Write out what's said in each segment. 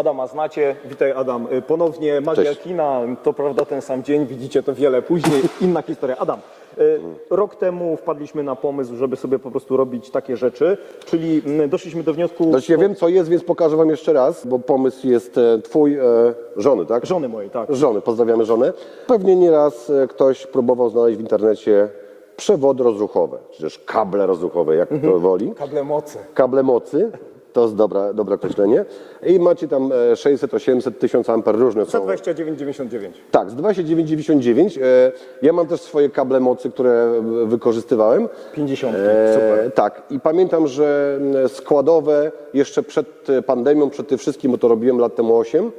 Adama znacie. Witaj Adam. Y, Ponownie Magia Cześć. Kina, to prawda ten sam dzień, widzicie to wiele później. Inna historia. Adam, y, rok temu wpadliśmy na pomysł, żeby sobie po prostu robić takie rzeczy, czyli mm, doszliśmy do wniosku Znaczy ja wiem co jest, więc pokażę wam jeszcze raz, bo pomysł jest e, twój e, żony, tak? żony mojej, tak. Żony, pozdrawiamy żonę. Pewnie nieraz e, ktoś próbował znaleźć w internecie przewody rozruchowe, czy też kable rozruchowe, jak Mhm. kto woli. Kable mocy. Kable mocy, to jest dobra, dobre określenie. I macie tam e, 600, 800, 1000 amper, różne są. 29,99. Tak, z 2999. E, ja mam też swoje kable mocy, które e, wykorzystywałem. 50. E, Super. Tak, i pamiętam, że składowe jeszcze przed e, pandemią, przed tym wszystkim, bo to robiłem lat temu 8,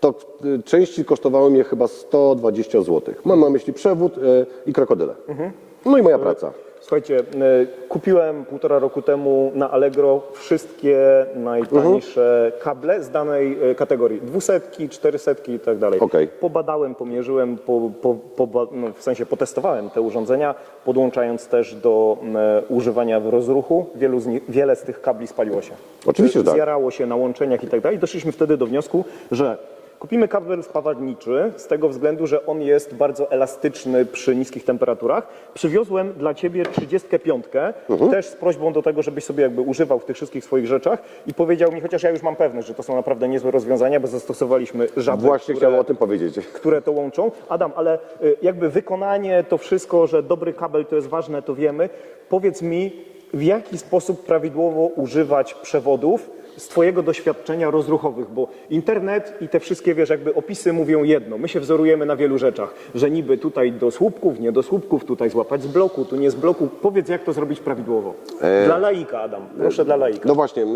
to e, części kosztowały mnie chyba 120 zł. Mam na myśli przewód e, i krokodyle. Mhm. No i moja praca. Słuchajcie, y, kupiłem półtora roku temu na Allegro wszystkie najtańsze kable z danej y, kategorii. Dwusetki, czterysetki i tak dalej. Okej. Pobadałem, pomierzyłem, po, po, no, w sensie potestowałem te urządzenia, podłączając też do y, używania w rozruchu. Wielu z nich, wiele z tych kabli spaliło się. Oczywiście, że tak. Zjarało się na łączeniach i tak dalej. Doszliśmy wtedy do wniosku, że kupimy kabel spawadniczy z tego względu, że on jest bardzo elastyczny przy niskich temperaturach. Przywiozłem dla Ciebie 35, Mhm. też z prośbą do tego, żebyś sobie jakby używał w tych wszystkich swoich rzeczach i powiedział mi, chociaż ja już mam pewność, że to są naprawdę niezłe rozwiązania, bo zastosowaliśmy żaby, Właśnie które, chciałem o tym powiedzieć. które to łączą. Adam, ale y, jakby wykonanie, to wszystko, że dobry kabel to jest ważne, to wiemy. Powiedz mi, w jaki sposób prawidłowo używać przewodów z Twojego doświadczenia rozruchowych, bo internet i te wszystkie, wiesz, jakby opisy mówią jedno. My się wzorujemy na wielu rzeczach, że niby tutaj do słupków, nie do słupków, tutaj złapać z bloku, tu nie z bloku. Powiedz, jak to zrobić prawidłowo. Dla laika, Adam. Proszę dla laika. No właśnie, e,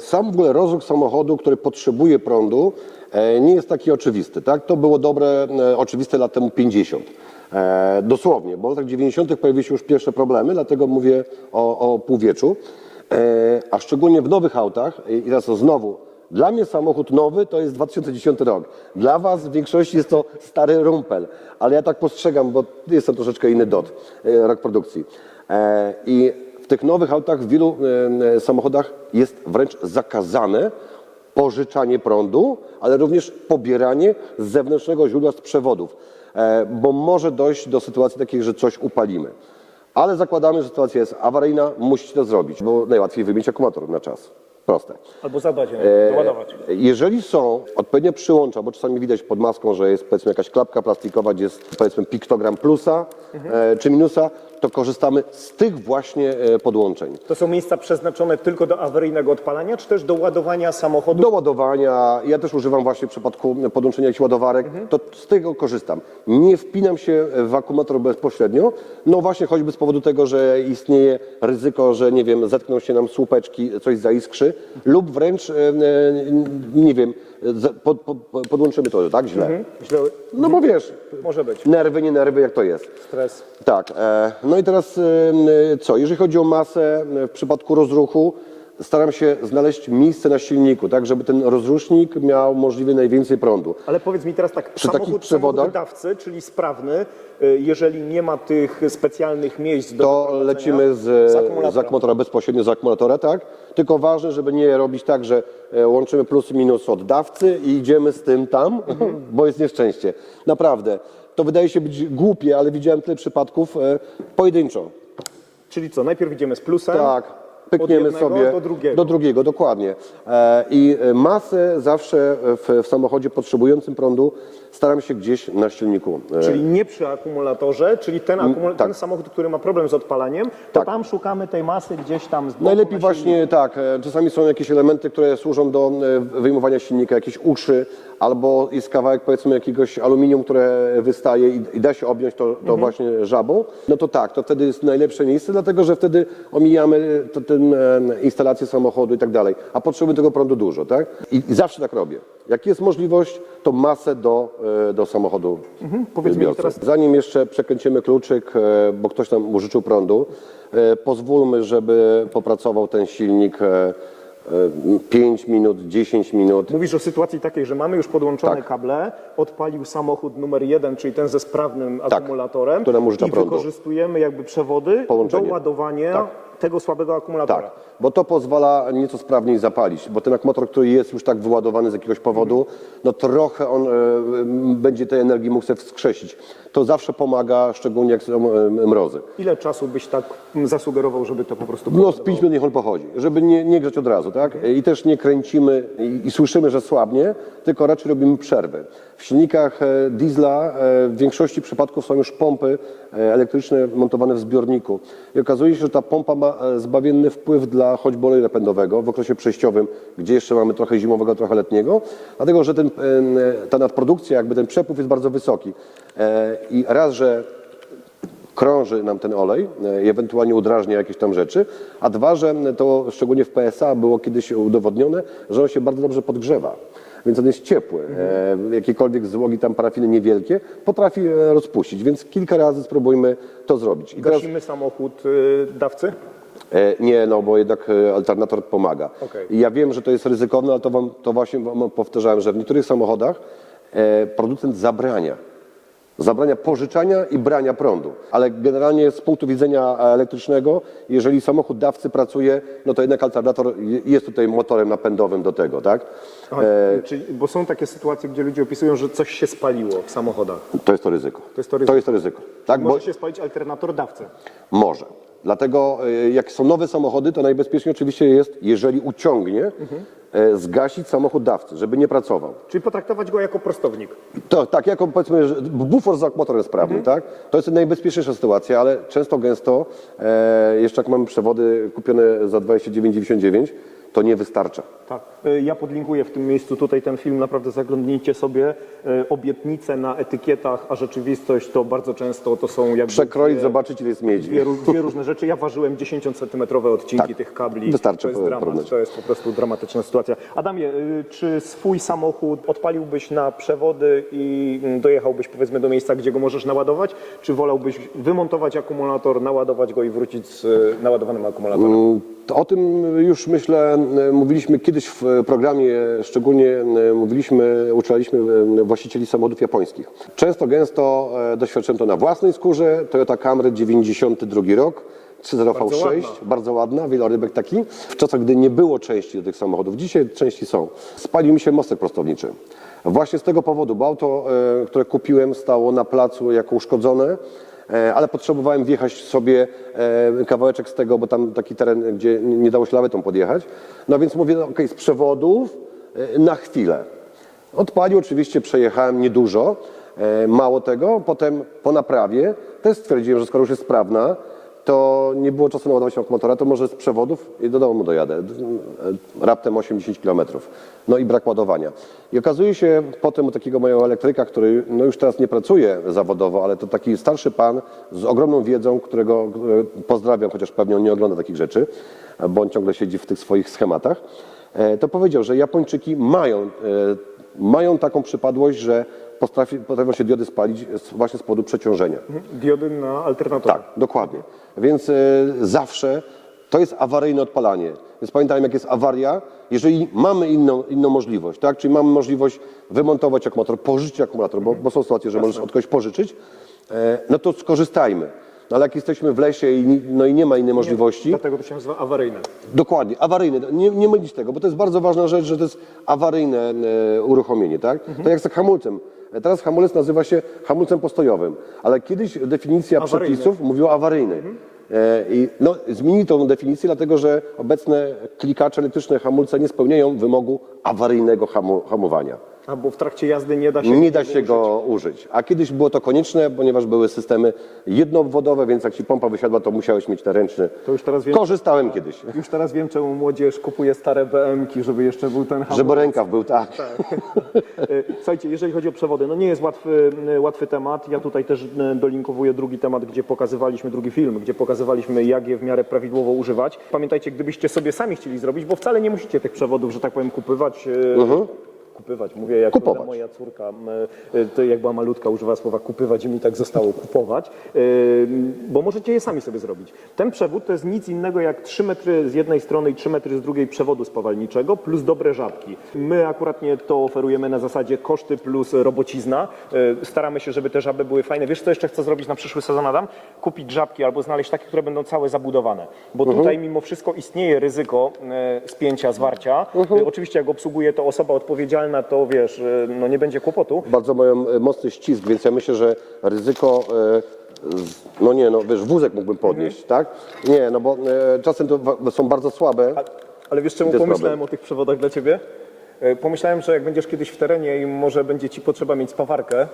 sam w ogóle rozruch samochodu, który potrzebuje prądu, e, nie jest taki oczywisty. Tak? To było dobre, e, oczywiste lat temu 50. E, Dosłownie, bo w latach 90. pojawiły się już pierwsze problemy, dlatego mówię o, o półwieczu. E, A szczególnie w nowych autach, i teraz to znowu, dla mnie samochód nowy to jest 2010 rok. Dla Was w większości jest to stary rumpel, ale ja tak postrzegam, bo jest to troszeczkę inny dot, e, rok produkcji. E, I w tych nowych autach, w wielu samochodach jest wręcz zakazane pożyczanie prądu, ale również pobieranie z zewnętrznego źródła z przewodów, bo może dojść do sytuacji takiej, że coś upalimy. Ale zakładamy, że sytuacja jest awaryjna, musicie to zrobić, bo najłatwiej wymienić akumulator na czas. Proste. Albo zadać, E, doładować. Jeżeli są odpowiednie przyłącza, bo czasami widać pod maską, że jest powiedzmy jakaś klapka plastikowa, gdzie jest powiedzmy piktogram plusa e, czy minusa, to korzystamy z tych właśnie e, podłączeń. To są miejsca przeznaczone tylko do awaryjnego odpalania, czy też do ładowania samochodu? Do ładowania, ja też używam właśnie w przypadku podłączenia jakichś ładowarek, to z tego korzystam. Nie wpinam się w akumulator bezpośrednio, no właśnie choćby z powodu tego, że istnieje ryzyko, że nie wiem, zetkną się nam słupeczki, coś zaiskrzy lub wręcz, e, e, nie wiem, pod, pod, podłączymy to tak źle. Źle, No bo wiesz, może być. nerwy, nie nerwy, jak to jest. Stres. Tak, e, no i teraz e, co? Jeżeli chodzi o masę, e, w przypadku rozruchu staram się znaleźć miejsce na silniku, tak, żeby ten rozrusznik miał możliwie najwięcej prądu. Ale powiedz mi teraz tak, Przy takich samochód, przewodach? wydawcy, czyli sprawny, y, jeżeli nie ma tych specjalnych miejsc do To lecimy z, z akumulatora. bezpośrednio z akumulatora, tak? Tylko ważne, żeby nie robić tak, że e, łączymy plus i minus od dawcy i idziemy z tym tam, bo jest nieszczęście. Naprawdę. To wydaje się być głupie, ale widziałem tyle przypadków e, pojedynczo. Czyli co, najpierw idziemy z plusem, Tak, pykniemy sobie do drugiego. do drugiego, dokładnie. E, I e, masę zawsze w, w samochodzie potrzebującym prądu staram się gdzieś na silniku. e, Czyli nie przy akumulatorze, czyli ten, akumul- tak. ten samochód, który ma problem z odpalaniem, to Tak. tam szukamy tej masy gdzieś tam z boku Najlepiej na właśnie tak, e, czasami są jakieś elementy, które służą do e, wyjmowania silnika, jakieś uszy, albo jest kawałek powiedzmy jakiegoś aluminium, które wystaje i, i da się objąć to, to Mhm. właśnie żabą, no to tak, to wtedy jest najlepsze miejsce, dlatego że wtedy omijamy to, ten, e, instalację samochodu i tak dalej, a potrzebujemy tego prądu dużo, tak? I, I zawsze tak robię. Jak jest możliwość, to masę do, do samochodu Mhm. Powiedz mi zbiorcy. teraz- Zanim jeszcze przekręcimy kluczyk, e, bo ktoś tam użyczył prądu, e, pozwólmy, żeby popracował ten silnik e, 5 minut, 10 minut. Mówisz o sytuacji takiej, że mamy już podłączone Tak. kable, odpalił samochód numer jeden, czyli ten ze sprawnym Tak, akumulatorem i prądu. wykorzystujemy jakby przewody Połączenie. do ładowania Tak. tego słabego akumulatora. Tak, bo to pozwala nieco sprawniej zapalić, bo ten akumulator, który jest już tak wyładowany z jakiegoś powodu, no trochę on e, m, będzie tej energii mógł sobie wskrzesić. To zawsze pomaga, szczególnie jak są e, mrozy. Ile czasu byś tak mm, zasugerował, żeby to po prostu No z 5 minut niech on pochodzi, żeby nie, nie grzeć od razu, tak? I też nie kręcimy i, i słyszymy, że słabnie, tylko raczej robimy przerwę. W silnikach e, diesla e, w większości przypadków są już pompy e, elektryczne montowane w zbiorniku. I okazuje się, że ta pompa ma zbawienny wpływ dla choćby oleju napędowego w okresie przejściowym, gdzie jeszcze mamy trochę zimowego, trochę letniego, dlatego że ten, ta nadprodukcja, jakby ten przepływ jest bardzo wysoki. I raz, że krąży nam ten olej e, i ewentualnie udrażnia jakieś tam rzeczy, a dwa, że to szczególnie w PSA było kiedyś udowodnione, że on się bardzo dobrze podgrzewa. Więc on jest ciepły. E, jakiekolwiek złogi tam parafiny niewielkie potrafi e, rozpuścić, więc kilka razy spróbujmy to zrobić. I teraz, Gasimy samochód y, dawcy? e, nie, no bo jednak e, alternator pomaga. Okej. I ja wiem, że to jest ryzykowne, ale to, wam, to właśnie wam powtarzałem, że w niektórych samochodach e, producent zabrania zabrania pożyczania i brania prądu. Ale generalnie z punktu widzenia elektrycznego, jeżeli samochód dawcy pracuje, no to jednak alternator jest tutaj motorem napędowym do tego, tak? Aha, czyli, bo są takie sytuacje, gdzie ludzie opisują, że coś się spaliło w samochodach. To jest to ryzyko. To jest to ryzyko. To jest to ryzyko. Tak, bo Może się spalić alternator dawcy. może. Dlatego y, jak są nowe samochody, to najbezpieczniej oczywiście jest, jeżeli uciągnie, e, zgasić samochód dawcy, żeby nie pracował. Czyli potraktować go jako prostownik. To, tak, jako powiedzmy, bufor z akumulatorem sprawny, tak? To jest najbezpieczniejsza sytuacja, ale często, gęsto, e, jeszcze jak mamy przewody kupione za 29,99, to nie wystarcza. Tak. Y, Ja podlinkuję w tym miejscu tutaj ten film, naprawdę zaglądnijcie sobie. Y, Obietnice na etykietach, a rzeczywistość to bardzo często to są jakby Przekroić, dwie, zobaczyć, ile jest miedzi. dwie, dwie różne rzeczy. Ja ważyłem 10-centymetrowe odcinki Tak. tych kabli. Wystarczy to jest dramat, porównać. to jest po prostu dramatyczna sytuacja. Adamie, y, czy swój samochód odpaliłbyś na przewody i mm, dojechałbyś powiedzmy do miejsca, gdzie go możesz naładować, czy wolałbyś wymontować akumulator, naładować go i wrócić z naładowanym akumulatorem? Mm, O tym już myślę, e, mówiliśmy kiedyś w e, programie, szczególnie mówiliśmy, uczulaliśmy e, właścicieli samochodów japońskich. Często, gęsto e, doświadczyłem to na własnej skórze. Toyota Camry 92 rok. 3.0 Bardzo V6, ładna. bardzo ładna, wielorybek taki. W czasach, gdy nie było części do tych samochodów, dzisiaj części są. Spalił mi się mostek prostowniczy. Właśnie z tego powodu, bo auto, które kupiłem, stało na placu jako uszkodzone, ale potrzebowałem wjechać sobie e, kawałeczek z tego, bo tam taki teren, gdzie nie dało się lawetą podjechać. No więc mówię, no, okej, z przewodów e, na chwilę. Odpalił, oczywiście przejechałem niedużo, e, mało tego. Potem po naprawie też stwierdziłem, że skoro już jest sprawna, to nie było czasu naładować akumulatora, to może z przewodów i do domu dojadę. Raptem 80 km. No i brak ładowania. I okazuje się potem u takiego mojego elektryka, który no już teraz nie pracuje zawodowo, ale to taki starszy pan z ogromną wiedzą, którego pozdrawiam, chociaż pewnie on nie ogląda takich rzeczy, bo on ciągle siedzi w tych swoich schematach, e, to powiedział, że Japończyki mają, e, mają taką przypadłość, że potrafi, potrafią się diody spalić z- właśnie z powodu przeciążenia. Diody na alternator. Tak, dokładnie. Więc e, zawsze to jest awaryjne odpalanie. Więc pamiętajmy, jak jest awaria, jeżeli mamy inną, inną możliwość, tak? czyli mamy możliwość wymontować akumulator, pożyczyć akumulator, bo, bo są sytuacje, że możesz od kogoś pożyczyć, e, no to skorzystajmy. No ale jak jesteśmy w lesie i, ni- no i nie ma innej możliwości, Dlatego to się nazywa awaryjne. Dokładnie, awaryjne. Nie, nie mylić tego, bo to jest bardzo ważna rzecz, że to jest awaryjne e, uruchomienie, tak? Mhm. Tak jak z hamulcem. E, Teraz hamulec nazywa się hamulcem postojowym, ale kiedyś definicja Awaryjny. Mhm. przepisów mówiła awaryjny. E, I no, zmieni tą definicję, dlatego że obecne klikacze elektryczne hamulce nie spełniają wymogu awaryjnego hamu, hamowania. A bo w trakcie jazdy nie da się. Nie da się go użyć. A kiedyś było to konieczne, ponieważ były systemy jednoobwodowe, więc jak ci pompa wysiadła, to musiałeś mieć ten ręczny. To już teraz wiem- Korzystałem kiedyś. Już teraz wiem, czemu młodzież kupuje stare BM-ki, żeby jeszcze był ten hamulec. Żeby rękaw był, tak. E, Słuchajcie, jeżeli chodzi o przewody, no nie jest łatwy, e, łatwy temat. Ja tutaj też e, dolinkowuję drugi temat, gdzie pokazywaliśmy, drugi film, gdzie pokazywaliśmy, jak je w miarę prawidłowo używać. Pamiętajcie, gdybyście sobie sami chcieli zrobić, bo wcale nie musicie tych przewodów, że tak powiem, kupywać. e, kupywać. Mówię, jak Kupować. moja córka, y, to jak była malutka, używała słowa kupywać i mi tak zostało kupować, y, bo możecie je sami sobie zrobić. Ten przewód to jest nic innego jak 3 metry z jednej strony i 3 metry z drugiej przewodu spawalniczego plus dobre żabki. My akurat nie to oferujemy na zasadzie koszty plus robocizna. Y, Staramy się, żeby te żaby były fajne. Wiesz, co jeszcze chcę zrobić na przyszły sezon, Adam? Kupić żabki albo znaleźć takie, które będą całe zabudowane. Bo tutaj mimo wszystko istnieje ryzyko e, spięcia, zwarcia. E, Oczywiście jak obsługuje to osoba odpowiedzialna, to wiesz, e, no nie będzie kłopotu. Bardzo mają e, mocny ścisk, więc ja myślę, że ryzyko, z- no nie, no wiesz, wózek mógłbym podnieść, tak? Nie, no bo e, czasem to są bardzo słabe. A- Ale wiesz czemu pomyślałem problem. o tych przewodach dla ciebie? E, Pomyślałem, że jak będziesz kiedyś w terenie i może będzie ci potrzeba mieć spawarkę,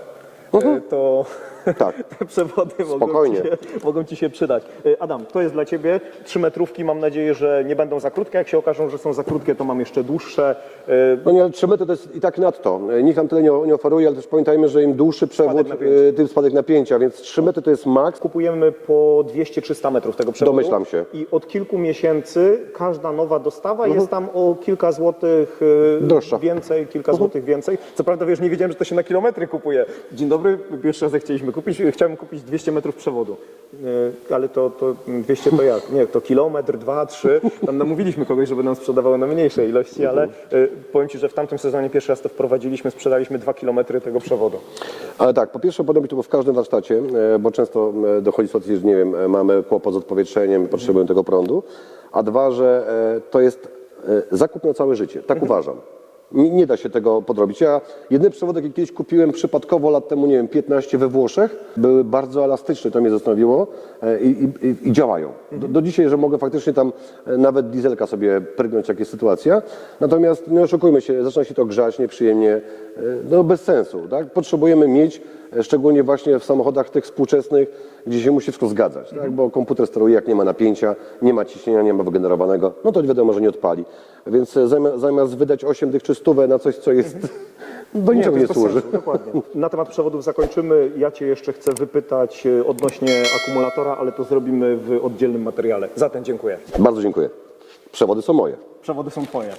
e, to Tak. te przewody mogą ci, Spokojnie. się, mogą ci się przydać. E, Adam, to jest dla ciebie. Trzy metrówki, mam nadzieję, że nie będą za krótkie. Jak się okażą, że są za krótkie, to mam jeszcze dłuższe. E, No nie, ale 3 metry to jest i tak nadto. E, Nikt nam tyle nie, nie oferuje, ale też pamiętajmy, że im dłuższy przewód, napięcia. e, tym spadek napięcia, więc 3 metry to jest maks. Kupujemy po 200-300 metrów tego przewodu. Domyślam się. I od kilku miesięcy każda nowa dostawa jest tam o kilka złotych e, Droższa. więcej, kilka złotych więcej. Co prawda, wiesz, nie wiedziałem, że to się na kilometry kupuje. Dzień dobry, pierwszy raz chcieliśmy kupić, chciałem kupić 200 metrów przewodu. E, Ale to, to 200 to jak? Nie, to kilometr, dwa, trzy. Tam namówiliśmy kogoś, żeby nam sprzedawało na mniejsze ilości, ale e, powiem Ci, że w tamtym sezonie pierwszy raz to wprowadziliśmy, sprzedaliśmy dwa kilometry tego przewodu. Ale tak, po pierwsze podobnie to było w każdym warsztacie, e, bo często dochodzi do sytuacji, że nie wiem, mamy kłopot z odpowietrzeniem, potrzebujemy tego prądu, a dwa, że to jest zakup na całe życie, tak uważam. Nie, nie da się tego podrobić. Ja jedyny przewodek, jaki kiedyś kupiłem przypadkowo lat temu, nie wiem, 15 we Włoszech, były bardzo elastyczne, to mnie zastanowiło e, i, i, i- działają. Do, do dzisiaj, że mogę faktycznie tam e, nawet dieselka sobie prygnąć, jak jest sytuacja. Natomiast nie oszukujmy się, zaczyna się to grzać nieprzyjemnie, e, no bez sensu. Tak? Potrzebujemy mieć, szczególnie właśnie w samochodach tych współczesnych, gdzie się musi wszystko zgadzać, tak? bo komputer steruje, jak nie ma napięcia, nie ma ciśnienia, nie ma wygenerowanego, no to wiadomo, że nie odpali. Więc zamiast, zamiast wydać 8 tych czy stówę na coś, co jest do niczego to nie, jest bez służy. sensu, dokładnie. Na temat przewodów zakończymy. Ja Cię jeszcze chcę wypytać e, odnośnie akumulatora, ale to zrobimy w oddzielnym materiale. Zatem dziękuję. Bardzo dziękuję. Przewody są moje. Przewody są Twoje.